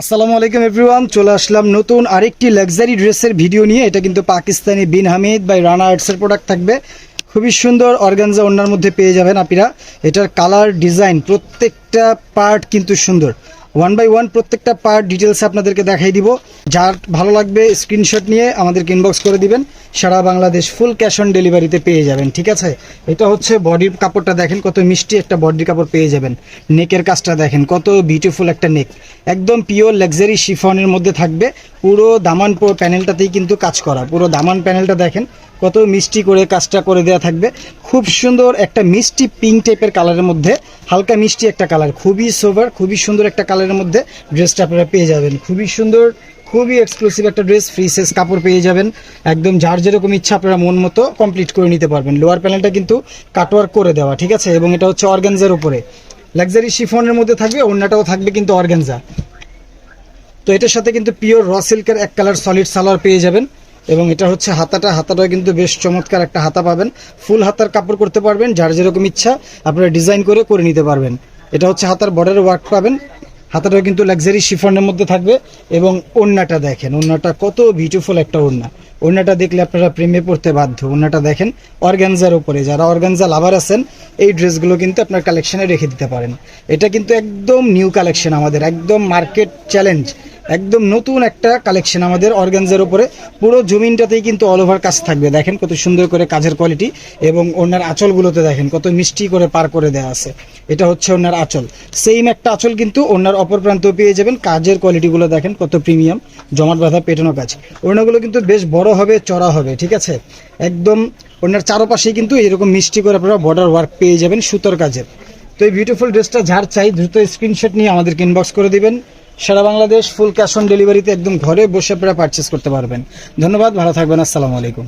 আসসালামু আলাইকুম এভরিওয়ান, চলে আসলাম নতুন আরেকটি লাক্সারি ড্রেসের ভিডিও নিয়ে। এটা কিন্তু পাকিস্তানি বিন হামিদ বাই রানা আর্টসের প্রোডাক্ট থাকবে। খুবই সুন্দর অর্গানজা ওনার মধ্যে পেয়ে যাবেন আপনারা। এটার কালার ডিজাইন প্রত্যেকটা পার্ট কিন্তু সুন্দর। ওয়ান বাই ওয়ান প্রত্যেকটা পার্ট ডিটেলস আপনাদেরকে দেখাই দিব। যার ভালো লাগবে স্ক্রিনশট নিয়ে আমাদেরকে ইনবক্স করে দিবেন। সারা বাংলাদেশ ফুল ক্যাশ অন ডেলিভারিতে পেয়ে যাবেন, ঠিক আছে? এটা হচ্ছে বডির কাপড়টা দেখেন, কত মিষ্টি একটা বডির কাপড় পেয়ে যাবেন। নেকের কাজটা দেখেন, কত বিউটিফুল একটা নেক। একদম পিওর লাক্সারি শিফনের মধ্যে থাকবে, পুরো দামান প্যানেলটাতেই কিন্তু কাজ করা। পুরো দামান প্যানেলটা দেখেন, কত মিষ্টি করে কাজটা করে দেওয়া থাকবে। খুব সুন্দর একটা মিষ্টি পিঙ্ক টাইপের কালারের মধ্যে, হালকা মিষ্টি একটা কালার খুবই সোভার খুবই সুন্দর একটা কালারের মধ্যে ড্রেসটা আপনারা পেয়ে যাবেন। খুবই সুন্দর খুবই এক্সক্লুসিভ একটা ড্রেস ফ্রি সাইজ কাপড় পেয়ে যাবেন। একদম যার যেরকম ইচ্ছা আপনারা মন মতো কমপ্লিট করে নিতে পারবেন। লোয়ার প্যানেলটা কিন্তু কাটওয়ার্ক করে দেওয়া, ঠিক আছে? এবং এটা হচ্ছে অর্গানজার উপরে। লাক্সারি শিফনের মধ্যে থাকবে অন্যটাও থাকবে কিন্তু অর্গানজা তো এটার সাথে কিন্তু পিওর র সিল্কের এক কালার সলিড সালোয়ার পেয়ে যাবেন। এবং এটা হচ্ছে হাতাটা হাতাটাও কিন্তু বেশ চমৎকার একটা হাতা পাবেন। ফুল হাতার কাপড় করতে পারবেন, যার যেরকম ইচ্ছা আপনারা ডিজাইন করে করে নিতে পারবেন। এটা হচ্ছে হাতার বর্ডারের ওয়ার্ক পাবেন। হাতাটাও কিন্তু লাক্সারি শিফনের মধ্যে থাকবে এবং ওড়নাটা দেখেন, ওড়নাটা কত বিউটিফুল একটা ওড়না। ওড়নাটা দেখলে আপনারা প্রেমে পড়তে বাধ্য। ওড়নাটা দেখেন অর্গানজার উপরে। যারা অর্গানজা লাভার আছেন, এই ড্রেসগুলো কিন্তু আপনার কালেকশানে রেখে দিতে পারেন। এটা কিন্তু একদম নিউ কালেকশন আমাদের, একদম মার্কেট চ্যালেঞ্জ একদম নতুন একটা কালেকশন আমাদের অর্গানজার উপরে। পুরো জমিনটাতেই কিন্তু অল ওভার কাজ থাকবে। দেখেন কত সুন্দর করে কাজের কোয়ালিটি এবং ওনার আঁচলগুলোতে দেখেন কত মিষ্টি করে পার করে দেওয়া আছে। এটা হচ্ছে ওনার আঁচল। সেম একটা আঁচল কিন্তু ওনার অপর প্রান্ত পেয়ে যাবেন। কাজের কোয়ালিটিগুলো দেখেন কত প্রিমিয়াম জমাট বাঁধা পেটানো কাজ। ওনাগুলো কিন্তু বেশ বড় হবে, চড়া হবে, ঠিক আছে? একদম ওনার চারপাশেই কিন্তু এরকম মিষ্টি করে আপনারা বর্ডার ওয়ার্ক পেয়ে যাবেন সুতোর কাজের তো এই বিউটিফুল ড্রেসটা যার চাই, দ্রুত স্ক্রিনশট নিয়ে আমাদেরকে ইনবক্স করে দিবেন। সারা বাংলাদেশ ফুল ক্যাশ অন ডেলিভারিতে একদম ঘরে বসে আপনারা পারচেস করতে পারবেন। ধন্যবাদ, ভালো থাকবেন, আসসালামু আলাইকুম।